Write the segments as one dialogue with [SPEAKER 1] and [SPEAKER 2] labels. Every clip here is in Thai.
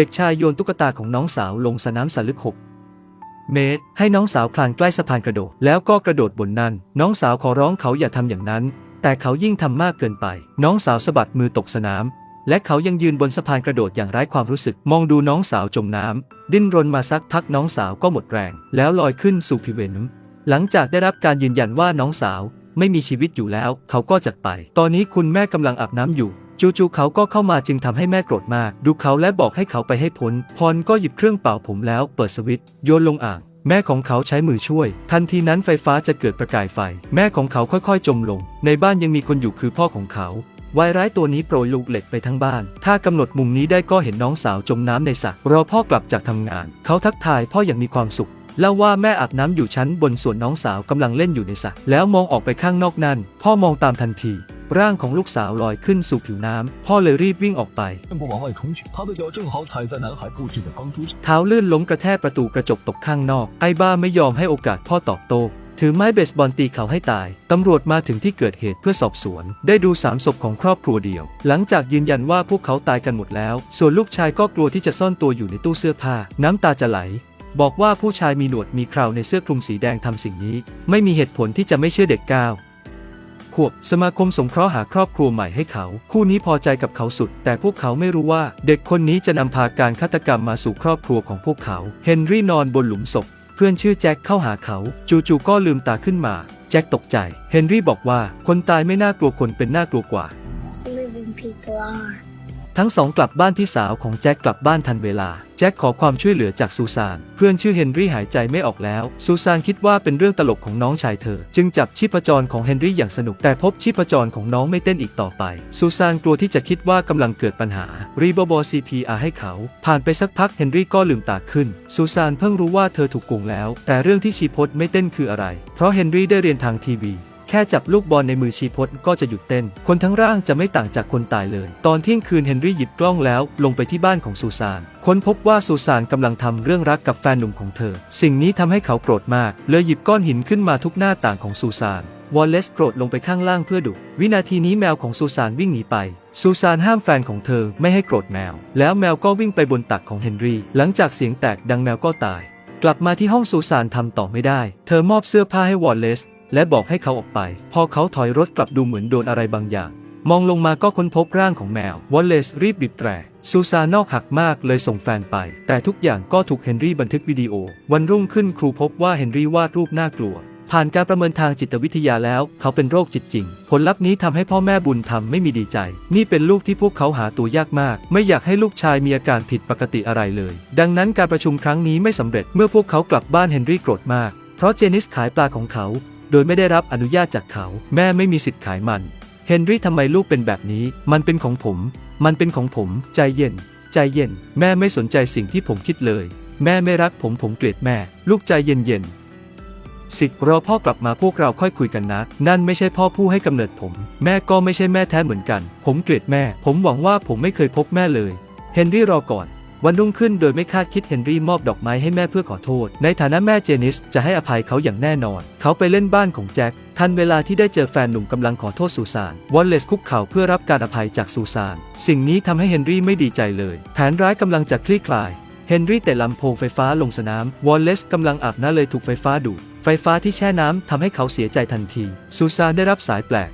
[SPEAKER 1] เด็กชายโยนตุ๊กตาของน้องสาวลงสนามสลึกหกเมตร ให้น้องสาวคลานใกล้สะพานกระโดด แล้วก็กระโดดบนนั้น น้องสาวขอร้องเขาอย่าทำอย่างนั้น แต่เขายิ่งทำมากเกินไป น้องสาวสะบัดมือตกสนาม และเขายังยืนบนสะพานกระโดดอย่างไร้ความรู้สึก มองดูน้องสาวจมน้ำดิ้นรนมาสักพักน้องสาวก็หมดแรง แล้วลอยขึ้นสู่ผิวน้ำหลังจากได้รับการยืนยันว่าน้องสาวไม่มีชีวิตอยู่แล้ว เขาก็จากไป ตอนนี้คุณแม่กำลังอาบน้ำอยู่ จู่ๆเขาก็เข้ามาจึงทำให้แม่โกรธมาก ดูเขาและบอกให้เขาไปให้พ้น พรก็หยิบเครื่องเป่าผมแล้วเปิดสวิตช์โยนลงอ่าง แม่ของเขาใช้มือช่วย ทันทีนั้นไฟฟ้าจะเกิดประกายไฟ แม่ของเขาค่อยๆ จมลง ในบ้านยังมีคนอยู่คือพ่อของเขาวายร้ายตัวนี้โปรยลูกเหล็กไปทั้งบ้าน ถ้ากำหนดมุมนี้ได้ก็เห็นน้องสาวจมน้ำในสระรอพ่อกลับจากทำงาน เขาทักทายพ่ออย่างมีความสุขเล่าว่าแม่อาบน้ำอยู่ชั้นบนส่วนน้องสาวกำลังเล่นอยู่ในสระแล้วมองออกไปข้างนอกนั่น พ่อมองตามทันที ร่างของลูกสาวลอยขึ้นสู่ผิวน้ำ พ่อเลยรีบวิ่งออกไปเท้าลื่นล้มกระแทกประตูกระจกตกข้างนอก ไอ้บ้าไม่ยอมให้โอกาสพ่อตอบโต้ถือไม้เบสบอลตีเขาให้ตาย ตำรวจมาถึงที่เกิดเหตุเพื่อสอบสวน ได้ดูสามศพของครอบครัวเดียว หลังจากยืนยันว่าพวกเขาตายกันหมดแล้ว ส่วนลูกชายก็กลัวที่จะซ่อนตัวอยู่ในตู้เสื้อผ้า น้ำตาจะไหล บอกว่าผู้ชายมีหนวดมีเคราในเสื้อคลุมสีแดงทำสิ่งนี้ ไม่มีเหตุผลที่จะไม่เชื่อเด็กก้าว วบ สมาคมสงเคราะห์หาครอบครัวใหม่ให้เขา คู่นี้พอใจกับเขาสุด แต่พวกเขาไม่รู้ว่า เด็กคนนี้จะนำพาการฆาตกรรมมาสู่ครอบครัวของพวกเขา เฮนรี่นอนบนหลุมศพ เพื่อนชื่อแจ็คเข้าหาเขา จู่ๆก็ลืมตาขึ้นมา แจ็คตกใจ เฮนรี่บอกว่า คนตายไม่น่ากลัวคนเป็นน่ากลัวกว่า
[SPEAKER 2] living people are.
[SPEAKER 1] ทั้งสองกลับบ้านพี่สาวของแจ็คกลับบ้านทันเวลา แจ็คขอความช่วยเหลือจากซูซาน เพื่อนชื่อเฮนรี่หายใจไม่ออกแล้ว ซูซานคิดว่าเป็นเรื่องตลกของน้องชายเธอ จึงจับชีพจรของเฮนรี่อย่างสนุกแต่พบชีพจรของน้องไม่เต้นอีกต่อไป ซูซานกลัวที่จะคิดว่ากำลังเกิดปัญหา รีบบอ CPR ให้เขา ผ่านไปสักพักเฮนรี่ก็ลืมตาขึ้น ซูซานเพิ่งรู้ว่าเธอถูกโกงแล้ว แต่เรื่องที่ชีพจน์ไม่เต้นคืออะไร เพราะเฮนรี่ได้เรียนทางทีวี แค่จับลูกบอลในมือชีพจน์ก็จะหยุดเต้น คนทั้งร่างจะไม่ต่างจากคนตายเลย ตอนเที่ยงคืนเฮนรี่หยิบกล้องแล้วลงไปที่บ้านของซูซาน ค้นพบว่าซูซานกำลังทำเรื่องรักกับแฟนหนุ่มของเธอ สิ่งนี้ทำให้เขาโกรธมาก เลยหยิบก้อนหินขึ้นมาทุกหน้าต่างของซูซานวอลเลซโกรธลงไปข้างล่างเพื่อดุ วินาทีนี้แมวของซูซานวิ่งหนีไป ซูซานห้ามแฟนของเธอไม่ให้โกรธแมว แล้วแมวก็วิ่งไปบนตักของเฮนรี่ หลังจากเสียงแตกดังแมวก็ตาย กลับมาที่ห้องซูซานทำต่อไม่ได้ เธอมอบเสื้อผ้าให้วอลเลซ และบอกให้เขาออกไป พอเขาถอยรถกลับดูเหมือนโดนอะไรบางอย่าง มองลงมาก็ค้นพบร่างของแมว วอลเลซรีบบีบแตรซูซานอกหักมากเลยส่งแฟนไป แต่ทุกอย่างก็ถูกเฮนรี่บันทึกวิดีโอ วันรุ่งขึ้นครูพบว่าเฮนรี่วาดรูปน่ากลัว ผ่านการประเมินทางจิตวิทยาแล้ว เขาเป็นโรคจิตจริง ผลลัพธ์นี้ทำให้พ่อแม่บุญธรรมไม่มีดีใจ นี่เป็นลูกที่พวกเขาหาตัวยากมาก ไม่อยากให้ลูกชายมีอาการผิดปกติอะไรเลย ดังนั้นการประชุมครั้งนี้ไม่สำเร็จ เมื่อพวกเขากลับบ้านเฮนรี่โกรธมาก เพราะเจนิสขายปลาของเขา โดยไม่ได้รับอนุญาตจากเขา แม่ไม่มีสิทธิ์ขายมัน เฮนรี่ทำไมลูกเป็นแบบนี้ มันเป็นของผม มันเป็นของผม ใจเย็น ใจเย็น แม่ไม่สนใจสิ่งที่ผมคิดเลย แม่ไม่รักผมผมเกลียดแม่ ลูกใจเย็นเย็นสิกรอพ่อกลับมาพวกเราค่อยคุยกันนะ นั่นไม่ใช่พ่อผู้ให้กำเนิดผม แม่ก็ไม่ใช่แม่แท้เหมือนกัน ผมเกลียดแม่ ผมหวังว่าผมไม่เคยพบแม่เลย เฮนรี่รอก่อน วันรุ่งขึ้นโดยไม่คาดคิดเฮนรี่มอบดอกไม้ให้แม่เพื่อขอโทษ ในฐานะแม่เจนิสจะให้อภัยเขาอย่างแน่นอน เขาไปเล่นบ้านของแจ็คทันเวลาที่ได้เจอแฟนหนุ่มกำลังขอโทษซูซานวอลเลซคุกเข่าเพื่อรับการอภัยจากซูซานสิ่งนี้ทำให้เฮนรี่ไม่ดีใจเลย แผนร้ายกำลังจะคลี่คลายเฮนรี่เตะลำโพงไฟฟ้าลงสนาม วอลเลซกำลังอาบน้ำเลยถูกไฟฟ้าดูด ไฟฟ้าที่แช่น้ำทำให้เขาเสียใจทันที ซูซานได้รับสายแปลก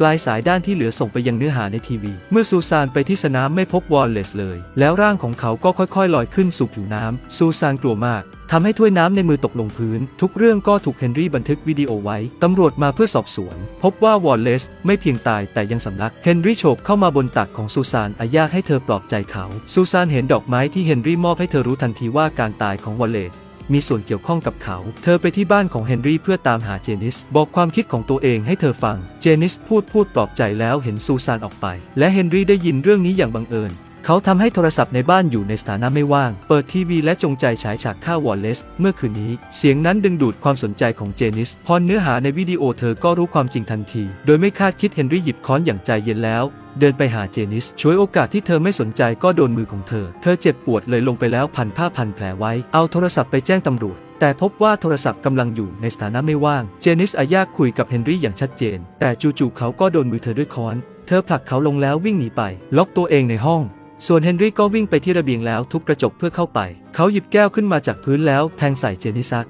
[SPEAKER 1] ปลายสายด้านที่เหลือส่งไปยังเนื้อหาในทีวี เมื่อซูซานไปที่สนามไม่พบวอลเลสเลย แล้วร่างของเขาก็ค่อยๆ ลอยขึ้นสู่ผิวน้ำซูซานกลัวมากทำให้ถ้วยน้ำในมือตกลงพื้น ทุกเรื่องก็ถูกเฮนรี่บันทึกวิดีโอไว้ ตำรวจมาเพื่อสอบสวน พบว่าวอลเลสไม่เพียงตายแต่ยังสำลัก เฮนรี่โฉบเข้ามาบนตักของซูซานอาญาให้เธอปลอบใจเขา ซูซานเห็นดอกไม้ที่เฮนรี่มอบให้เธอรู้ทันทีว่าการตายของวอลเลส มีส่วนเกี่ยวข้องกับเขา เธอไปที่บ้านของเฮนรี่เพื่อตามหาเจนิส บอกความคิดของตัวเองให้เธอฟัง เจนิสพูดพูดปลอบใจแล้วเห็นซูซานออกไป และเฮนรี่ได้ยินเรื่องนี้อย่างบังเอิญเขาทำให้โทรศัพท์ในบ้านอยู่ในสถานะไม่ว่าง เปิดทีวีและจงใจฉายฉากฆ่าวอลเลซเมื่อคืนนี้ เสียงนั้นดึงดูดความสนใจของเจนิส พอเนื้อหาในวิดีโอเธอก็รู้ความจริงทันที โดยไม่คาดคิดเฮนรี่หยิบค้อนอย่างใจเย็นแล้ว เดินไปหาเจนิสช่วยโอกาสที่เธอไม่สนใจก็โดนมือของเธอ เธอเจ็บปวดเลยลงไปแล้วพันผ้าพันแผลไว้ เอาโทรศัพท์ไปแจ้งตำรวจ แต่พบว่าโทรศัพท์กำลังอยู่ในสถานะไม่ว่าง เจนิสอายากคุยกับเฮนรี่อย่างชัดเจน แต่จู่ๆเขาก็โดนมือเธอด้วยค้อน เธอผลักเขาลงแล้ววิ่งหนีไป ล็อกตัวเองในห้อง ส่วนเฮนรี่ก็วิ่งไปที่ระเบียงแล้วทุบกระจกเพื่อเข้าไป เขาหยิบแก้วขึ้นมาจากพื้นแล้วแทงใส่เจนิซัก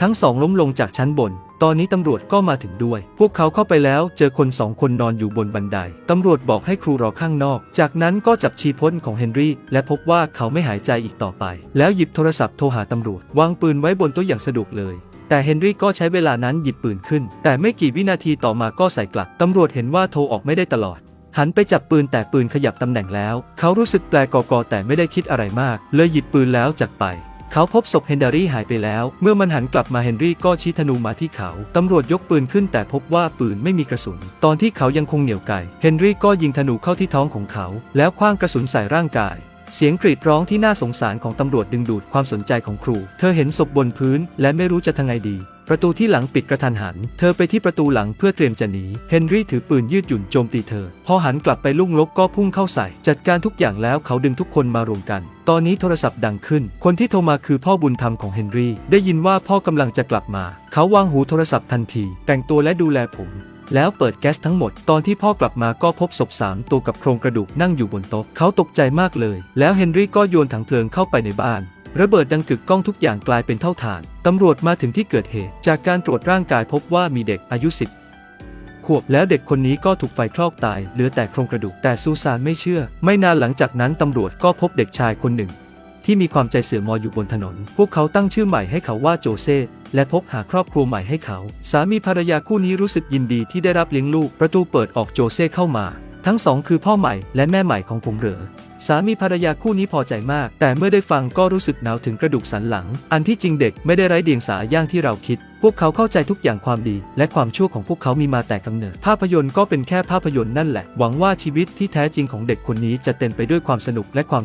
[SPEAKER 1] ทั้งสองล้มลงจากชั้นบน ตอนนี้ตำรวจก็มาถึงด้วย พวกเขาเข้าไปแล้วเจอคนสองคนนอนอยู่บนบันได ตำรวจบอกให้ครูรอข้างนอก จากนั้นก็จับชีพ้นของเฮนรี่ และพบว่าเขาไม่หายใจอีกต่อไป แล้วหยิบโทรศัพท์โทรหาตำรวจ วางปืนไว้บนตัวอย่างสะดวกเลยแต่เฮนรี่ก็ใช้เวลานั้นหยิบปืนขึ้น แต่ไม่กี่วินาทีต่อมาก็ใส่กลับ ตำรวจเห็นว่าโทรออกไม่ได้ตลอด หันไปจับปืนแต่ปืนขยับตำแหน่งแล้ว เขารู้สึกแปลกกอๆแต่ไม่ได้คิดอะไรมาก เลยหยิบปืนแล้วจากไป เขาพบศพเฮนดารี่หายไปแล้ว เมื่อมันหันกลับมาเฮนรี่ก็ชี้ธนูมาที่เขา ตำรวจยกปืนขึ้นแต่พบว่าปืนไม่มีกระสุน ตอนที่เขายังคงเหนียวไกเฮนรี่ก็ยิงธนูเข้าที่ท้องของเขา แล้วคว้างกระสุนใส่ร่างกายเสียงกรีดร้องที่น่าสงสารของตำรวจดึงดูดความสนใจของครู เธอเห็นศพบนพื้นและไม่รู้จะทำไงดี ประตูที่หลังปิดกระทันหัน เธอไปที่ประตูหลังเพื่อเตรียมจะหนี เฮนรี่ถือปืนยืดหยุ่นโจมตีเธอ พอหันกลับไปลุ่งลกก็พุ่งเข้าใส่ จัดการทุกอย่างแล้วเขาดึงทุกคนมารวมกัน ตอนนี้โทรศัพท์ดังขึ้น คนที่โทรมาคือพ่อบุญธรรมของเฮนรี่ ได้ยินว่าพ่อกำลังจะกลับมา เขาวางหูโทรศัพท์ทันที แต่งตัวและดูแลผมแล้วเปิดแก๊สทั้งหมด ตอนที่พ่อกลับมาก็พบศพสามตัวกับโครงกระดูกนั่งอยู่บนโต๊ะ เขาตกใจมากเลย แล้วเฮนรี่ก็โยนถังเพลิงเข้าไปในบ้าน ระเบิดดังกึกก้องทุกอย่างกลายเป็นเท่าฐาน ตำรวจมาถึงที่เกิดเหตุ จากการตรวจร่างกายพบว่ามีเด็กอายุ 10 ขวบแล้วเด็กคนนี้ก็ถูกไฟคลอกตาย เหลือแต่โครงกระดูก แต่ซูซานไม่เชื่อ ไม่นานหลังจากนั้นตำรวจก็พบเด็กชายคนหนึ่ง ที่มีความใจเสื่อมมอยอยู่บนถนน พวกเขาตั้งชื่อใหม่ให้เขาว่าโจเซ และพบหาครอบครัวใหม่ให้เขา สามีภรรยาคู่นี้รู้สึกยินดีที่ได้รับเลี้ยงลูก ประตูเปิดออกโจเซเข้ามา ทั้งสองคือพ่อใหม่และแม่ใหม่ของผมเหรอสามีภรรยาคู่นี้พอใจมาก แต่เมื่อได้ฟังก็รู้สึกหนาวถึงกระดูกสันหลัง อันที่จริงเด็กไม่ได้ไร้เดียงสาอย่างที่เราคิด พวกเขาเข้าใจทุกอย่างความดี และความชั่วของพวกเขามีมาแต่กำเนิด ภาพยนตร์ก็เป็นแค่ภาพยนตร์นั่นแหละ หวังว่าชีวิตที่แท้จริงของเด็กคนนี้จะเต็มไปด้วยความสนุกและความ